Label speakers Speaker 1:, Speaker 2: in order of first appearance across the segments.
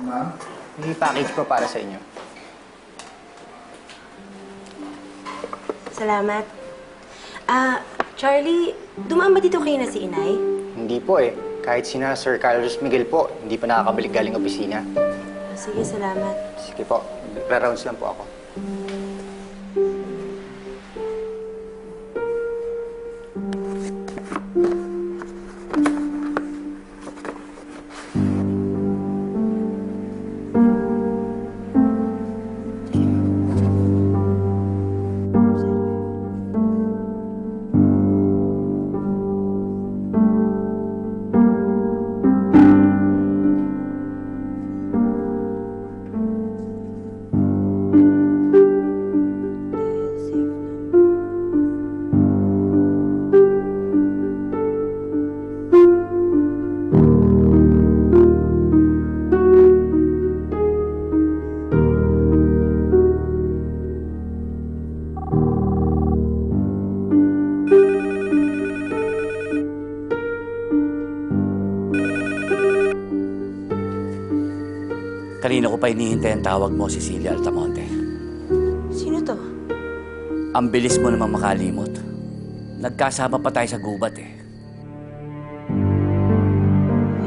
Speaker 1: Ma'am?
Speaker 2: May package po para sa inyo.
Speaker 3: Salamat. Ah, Charlie, dumaan ba dito kayo na si Inay?
Speaker 2: Hindi po eh. Kahit sina Sir Carlos Miguel po, hindi pa nakakabalik galing opisina.
Speaker 3: Ah, Sige, salamat.
Speaker 2: Sige po, rounds lang po ako.
Speaker 4: Kanina ko pa hinihintay ang tawag mo, Cecilia Altamonte.
Speaker 3: Sino to?
Speaker 4: Ang bilis mo namang makalimot. Nagkasama pa tayo sa gubat eh.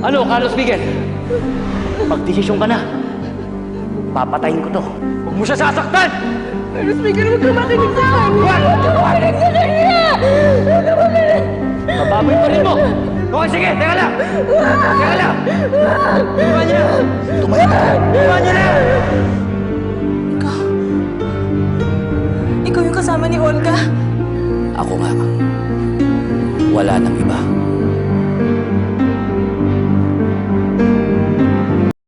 Speaker 4: Ano, Carlos Miguel? Magdesisyon ka na. Papatayin ko to. Huwag mo siya sasaktan!
Speaker 5: Carlos Miguel, huwag ka makinig sa kanya! Huwag ka makinig sa kanya!
Speaker 4: Okay, sige, teka lang! Teka lang! Tumahan niyo na! Tumahan ka! Tumahan niyo na!
Speaker 3: Ikaw? Ikaw yung kasama ni Olga?
Speaker 4: Ako nga. Wala nang iba.